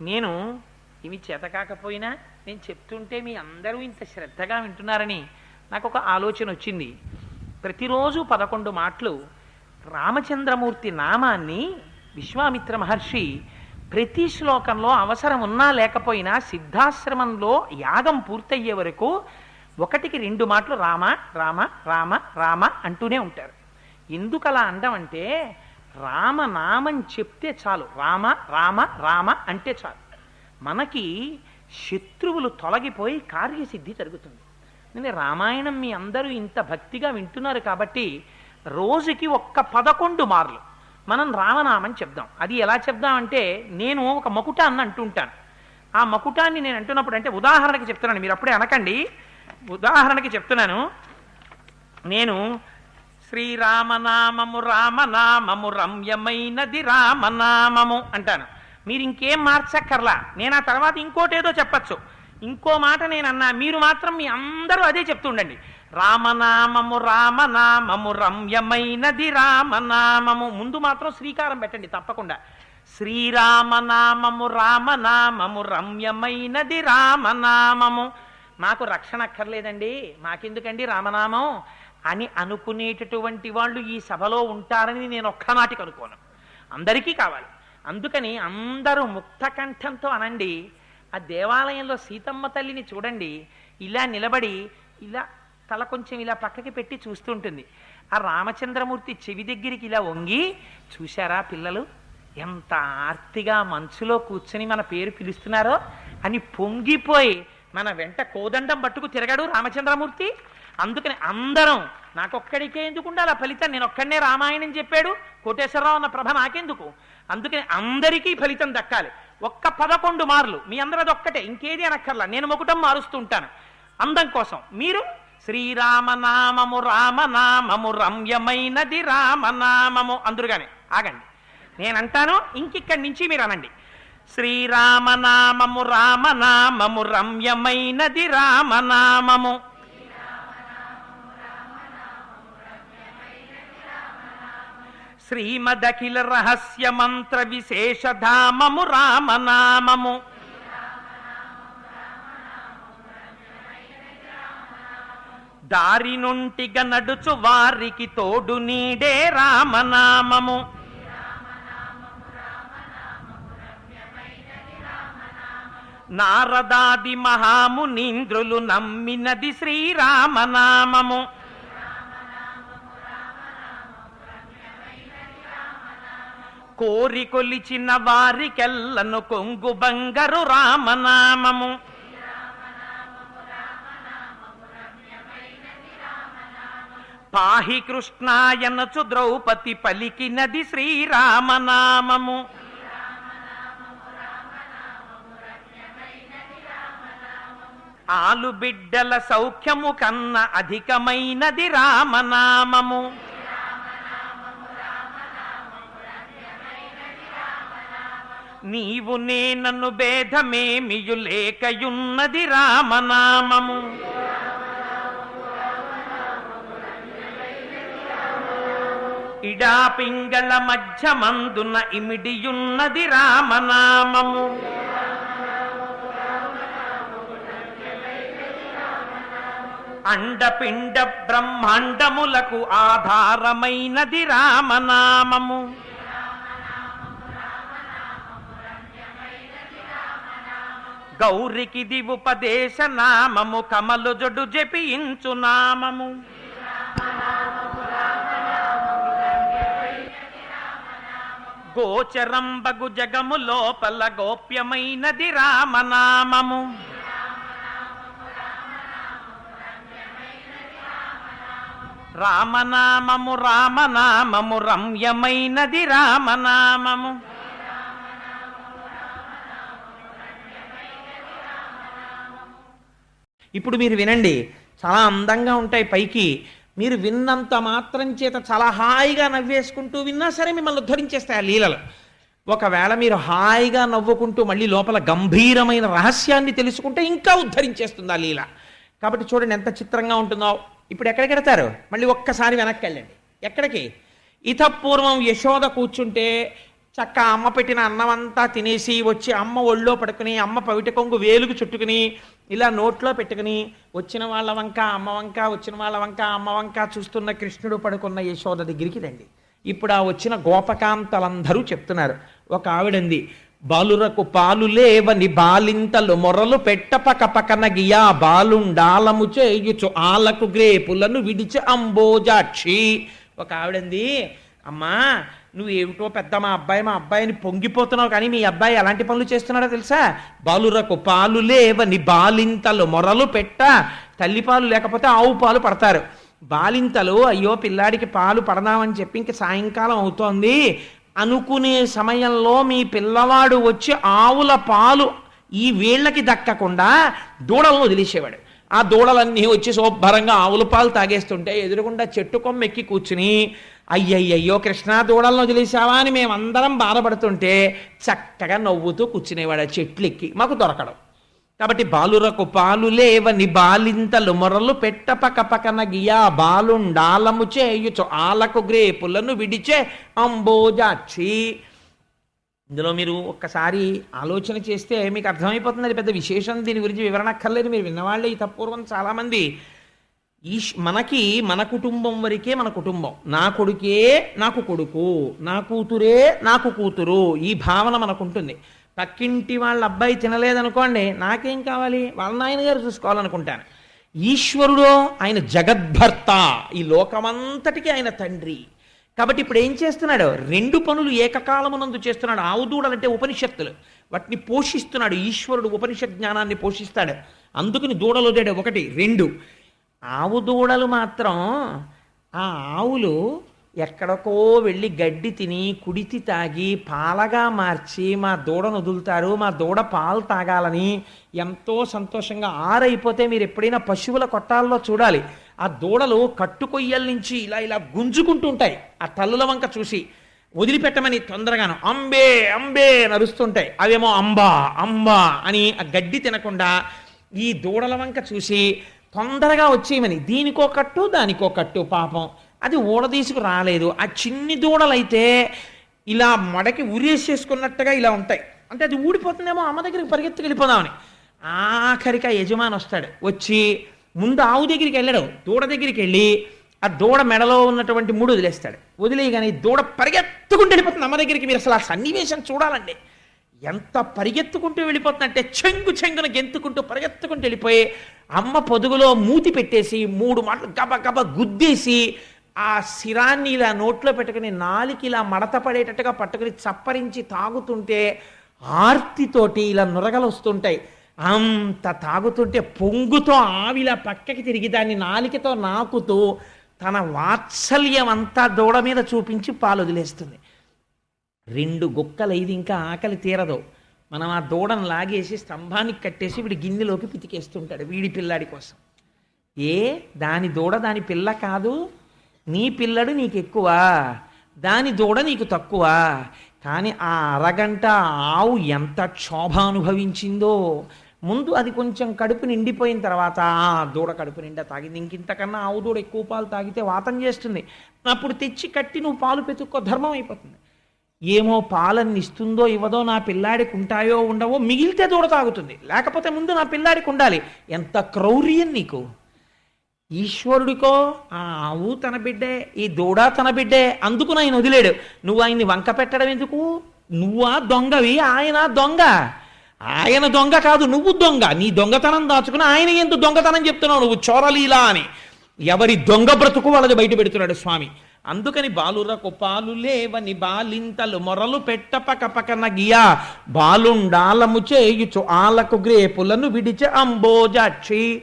నేను ఇవి చేత కాకపోయినా నేను చెప్తుంటే మీ అందరూ ఇంత శ్రద్ధగా వింటున్నారని నాకు ఒక ఆలోచన వచ్చింది. ప్రతిరోజు పదకొండు మాటలు రామచంద్రమూర్తి నామాన్ని విశ్వామిత్ర మహర్షి ప్రతి శ్లోకంలో అవసరం ఉన్నా లేకపోయినా సిద్ధాశ్రమంలో యాగం పూర్తయ్యే వరకు ఒకటికి రెండు మాటలు రామ రామ రామ రామ అంటూనే ఉంటారు. ఎందుకు అలా అనడం అంటే రామనామం చెప్తే చాలు. రామ రామ రామ అంటే చాలు. మనకి శత్రువులు తొలగిపోయి కార్యసిద్ధి జరుగుతుంది. నేను రామాయణం మీ అందరూ ఇంత భక్తిగా వింటున్నారు కాబట్టి రోజుకి ఒక్క పదకొండు మార్లు మనం రామనామం చెప్దాం. అది ఎలా చెప్దామంటే నేను ఒక మకుటాన్ని అంటుంటాను. ఆ మకుటాన్ని నేను అంటున్నప్పుడు అంటే ఉదాహరణకి చెప్తున్నాను. మీరు అప్పుడే అనకండి. ఉదాహరణకి చెప్తున్నాను. నేను శ్రీరామనామము రామనామము రమ్యమైనది రామనామము అంటాను. మీరు ఇంకేం మార్చక్కర్లా. నేను ఆ తర్వాత ఇంకోటేదో చెప్పచ్చు. ఇంకో మాట నేను అన్నా మీరు మాత్రం మీ అందరూ అదే చెప్తుండండి. రామనామము రామనామము రమ్యమైనది రామనామము. ముందు మాత్రం శ్రీకారం పెట్టండి తప్పకుండా. శ్రీరామనామము రామనామము రమ్యమైనది రామనామము. మాకు రక్షణ అక్కర్లేదండి. మాకెందుకండి రామనామం? అని అనుకునేటటువంటి వాళ్ళు ఈ సభలో ఉంటారని నేను ఒక్కనాటికి అనుకోను. అందరికీ కావాలి. అందుకని అందరూ ముక్త కంఠంతో అనండి ఆ దేవాలయంలో సీతమ్మ తల్లిని చూడండి. ఇలా నిలబడి ఇలా తల కొంచెం ఇలా పక్కకి పెట్టి చూస్తుంటుంది. ఆ రామచంద్రమూర్తి చెవి దగ్గరికి ఇలా వంగి చూశారా పిల్లలు? ఎంత ఆర్తిగా మంచులో కూర్చొని మన పేరు పిలుస్తున్నారో? అని పొంగిపోయి మన వెంట కోదండం పట్టుకు తిరగడు రామచంద్రమూర్తి. అందుకని అందరం నాకొక్కడికే ఎందుకు ఉండాలి? ఆ ఫలితం నేను ఒక్కడనే రామాయణం చెప్పాడు. కోటేశ్వరరావు అన్న ప్రభ నాకెందుకు అందుకని అందరికీ ఫలితం దక్కాలి. ఒక్క పదకొండు మార్లు. మీ అందరది ఒక్కటే. ఇంకేది అనక్కర్లా. నేను ఒకటం మారుస్తూ ఉంటాను. అందం కోసం. మీరు? శ్రీరామనామము రామనామము రమ్యమైనది రామనామము. అందురుగానే. ఆగండి. నేను అంటాను ఇంకిక్కడి నుంచి మీరు అనండి శ్రీరామనామము రామనామము రమ్యమైనది రామనామము. శ్రీమదఖిల రహస్య మంత్ర విశేషధామము రామనామము. దారి నుంటిగా నడుచు వారికి తోడు నీడే రామనామము. నారదాది మహామునీంద్రులు నమ్మినది శ్రీరామనామము. కోరి కొలిచిన వారికెల్లను కొంగు బంగరు రామనామము. పాహి కృష్ణాయనచు ద్రౌపది పలికినది శ్రీరామనామము. ఆలుబిడ్డల సౌఖ్యము కన్న అధికమైనది రామనామము. నీవు నేనను భేదమేమియు లేకయున్నది రామనామము. ఇడా పింగళ మధ్య మందున ఇమిడియున్నది రామనామము. అండపిండ బ్రహ్మాండములకు ఆధారమైనది రామనామము. గౌరికిది ఉపదేశ నామము కమలు జడు జపించు నామము. గోచరంబగు జగము లోపల గోప్యమైనది రామనామము. రామనామము రామనామము రమ్యమైనది రామనామము. ఇప్పుడు మీరు వినండి చాలా అందంగా ఉంటాయి పైకి. మీరు విన్నంత మాత్రం చేత చాలా హాయిగా నవ్వేసుకుంటూ విన్నా సరే మిమ్మల్ని ఉద్ధరించేస్తాయి ఆ లీలలు. ఒకవేళ మీరు హాయిగా నవ్వుకుంటూ మళ్ళీ లోపల గంభీరమైన రహస్యాన్ని తెలుసుకుంటే ఇంకా ఉద్ధరించేస్తుంది ఆ లీల. కాబట్టి చూడండి ఎంత చిత్రంగా ఉంటుందో. ఇప్పుడు ఎక్కడికి వెడతారు మళ్ళీ ఒక్కసారి వెనక్కి వెళ్ళండి. ఎక్కడికి? ఇతపూర్వం యశోద కూర్చుంటే చక్క అమ్మ పెట్టిన అన్నం అంతా తినేసి వచ్చి అమ్మ ఒళ్ళో పడుకుని అమ్మ పవిట కొంగు వేలుకు చుట్టుకుని ఇలా నోట్లో పెట్టుకుని వచ్చిన వాళ్ళ వంక అమ్మ వంక వచ్చిన వాళ్ళ వంక అమ్మ వంక చూస్తున్న కృష్ణుడు పడుకున్న యశోద దగ్గరికి రండి. ఇప్పుడు ఆ వచ్చిన గోపకాంతలందరూ చెప్తున్నారు. ఒక ఆవిడంది బాలురకు పాలు లేవని బాలింతలు మొరలు పెట్టపక పకన గియా బాలుండాలము చేయుచు ఆలకు గ్రేపులను విడిచి అంబోజాక్షి. ఒక ఆవిడంది అమ్మా నువ్వు ఏమిటో పెద్ద మా అబ్బాయి మా అబ్బాయిని పొంగిపోతున్నావు కానీ మీ అబ్బాయి ఎలాంటి పనులు చేస్తున్నాడో తెలుసా? బాలురకు పాలు లేవని బాలింతలు మొరలు పెట్ట తల్లి పాలు లేకపోతే ఆవు పాలు పడతారు. బాలింతలు అయ్యో పిల్లాడికి పాలు పడదామని చెప్పి ఇంక సాయంకాలం అవుతోంది. అనుకునే సమయంలో మీ పిల్లవాడు వచ్చి ఆవుల పాలు ఈ వీళ్ళకి దక్కకుండా దూడలను వదిలేసేవాడు. ఆ దూడలన్నీ వచ్చి శుభ్రంగా ఆవుల పాలు తాగేస్తుంటే ఎదురుగుండా చెట్టు కొమ్మ ఎక్కి కూర్చుని అయ్యయ్యయ్యో కృష్ణా దూడలను వదిలేసావా? అని మేమందరం బాధపడుతుంటే చక్కగా నవ్వుతూ కూర్చునేవాడు ఆ చెట్లు ఎక్కి మాకు దొరకడం. కాబట్టి బాలురకు పాలు లేవని బాలింతలు మొరలు పెట్టపక పకన గియా బాలుండాలము చేయుచు ఆలకు గ్రేపులను విడిచే అంబోజాక్షి ఇందులో మీరు ఒక్కసారి ఆలోచన చేస్తే మీకు అర్థమైపోతుంది. అది పెద్ద విశేషం. దీని గురించి వివరణ అక్కర్లేదు. మీరు విన్నవాళ్ళే ఈ తప్పూర్వం చాలామంది. ఈ మనకి మన కుటుంబం వరకే మన కుటుంబం. నా కొడుకే నాకు కొడుకు నా కూతురే నాకు కూతురు. ఈ భావన మనకుంటుంది. పక్కింటి వాళ్ళ అబ్బాయి తినలేదనుకోండి నాకేం కావాలి? వాళ్ళ నాయనగారు చూసుకోవాలనుకుంటాను. ఈశ్వరుడు ఆయన జగద్భర్త ఈ లోకమంతటికి ఆయన తండ్రి. కాబట్టి ఇప్పుడు ఏం చేస్తున్నాడు? రెండు పనులు ఏకకాలమునందు చేస్తున్నాడు. ఆవు దూడలంటే ఉపనిషత్తులు. వాటిని పోషిస్తున్నాడు. ఈశ్వరుడు ఉపనిషత్ జ్ఞానాన్ని పోషిస్తాడు. అందుకని దూడలు వదిలాడు ఒకటి రెండు. ఆవు దూడలు మాత్రం ఆ ఆవులు ఎక్కడికో వెళ్ళి గడ్డి తిని కుడితి తాగి పాలగా మార్చి మా దూడను వదులుతారు మా దూడ పాలు తాగాలని ఎంతో సంతోషంగా ఆరైపోతే మీరు ఎప్పుడైనా పశువుల కొట్టాల్లో చూడాలి. ఆ దూడలు కట్టుకొయ్యల నుంచి ఇలా ఇలా గుంజుకుంటుంటాయి ఆ తల్లుల వంక చూసి వదిలిపెట్టమని తొందరగాను అంబే అంబే నరుస్తుంటాయి అవేమో అంబా అంబా అని ఆ గడ్డి తినకుండా ఈ దూడల వంక చూసి తొందరగా వచ్చేయమని. దీనికో కట్టు దానికో కట్టు పాపం. అది ఊడదీసుకు రాలేదు. ఆ చిన్ని దూడలైతే ఇలా మడకి ఉరేసేసుకున్నట్టుగా ఇలా ఉంటాయి. అంటే అది ఊడిపోతుందేమో అమ్మ దగ్గరికి పరిగెత్తుకు వెళ్ళిపోదామని. ఆఖరికి ఆ యజమాని వస్తాడు. వచ్చి ముందు ఆవు దగ్గరికి వెళ్ళాడు. దూడ దగ్గరికి వెళ్ళి ఆ దూడ మెడలో ఉన్నటువంటి మూడు వదిలేస్తాడు. వదిలేయగానే దూడ పరిగెత్తుకుంటూ వెళ్ళిపోతుంది. అమ్మ దగ్గరికి మీరు అసలు ఆ సన్నివేశం చూడాలండి. ఎంత పరిగెత్తుకుంటూ వెళ్ళిపోతుందంటే చెంగు చెంగున గెంతుకుంటూ పరిగెత్తుకుంటూ వెళ్ళిపోయి అమ్మ పొదుగులో మూతి పెట్టేసి మూడు మాటలు గబ గబ గుద్దేసి ఆ శిరాన్ని ఇలా నోట్లో పెట్టుకుని నాలికి ఇలా మడత పడేటట్టుగా పట్టుకుని చప్పరించి తాగుతుంటే ఆర్తితోటి ఇలా నురగలు వస్తుంటాయి. అంత తాగుతుంటే పొంగుతో ఆవిలా పక్కకి తిరిగి దాన్ని నాలికతో నాకుతూ తన వాత్సల్యం అంతా దూడ మీద చూపించి పాలు వదిలేస్తుంది. రెండు గుక్కలు ఇది ఇంకా ఆకలి తీరదు. మనం ఆ దూడను లాగేసి స్తంభానికి కట్టేసి వీడి గిన్నెలోకి పితికేస్తుంటాడు వీడి పిల్లాడి కోసం. ఏ? దాని దూడ దాని పిల్ల కాదు. నీ పిల్లడు నీకు ఎక్కువ దాని దూడ నీకు తక్కువ? కానీ ఆ అరగంట ఆవు ఎంత క్షోభ అనుభవించిందో. ముందు అది కొంచెం కడుపు నిండిపోయిన తర్వాత ఆ దూడ కడుపు నిండా తాగింది. ఇంకింతకన్నా ఆవు దూడ ఎక్కువ పాలు తాగితే వాతం చేస్తుంది. అప్పుడు తెచ్చి కట్టి నువ్వు పాలు పెతుక్కో ధర్మం అయిపోతుంది. ఏమో పాలన్ని ఇస్తుందో ఇవ్వదో నా పిల్లాడికి ఉంటాయో ఉండవో మిగిలితే దూడ తాగుతుంది. లేకపోతే ముందు నా పిల్లాడికి ఉండాలి. ఎంత క్రౌర్యం నీకు. ఈశ్వరుడికో? ఆ ఆవు తన బిడ్డే ఈ దూడ తన బిడ్డే అందుకు ఆయన వదిలేడు. నువ్వు ఆయన్ని వంక పెట్టడం ఎందుకు? నువ్వా దొంగవి ఆయన దొంగ. ఆయన దొంగ కాదు నువ్వు దొంగ. నీ దొంగతనం దాచుకుని ఆయన ఎందుకు దొంగతనం చెప్తున్నావు నువ్వు చోరలీలా అని. ఎవరి దొంగ బ్రతుకు వాళ్ళది బయట పెడుతున్నాడు స్వామి. అందుకని బాలురకు పాలు లేవని బాలింతలు మొరలు పెట్టపక పక్కన గియా. బాలుండాలము చేయుచు ఆలకు గ్రేపులను విడిచి అంబోజాక్షి.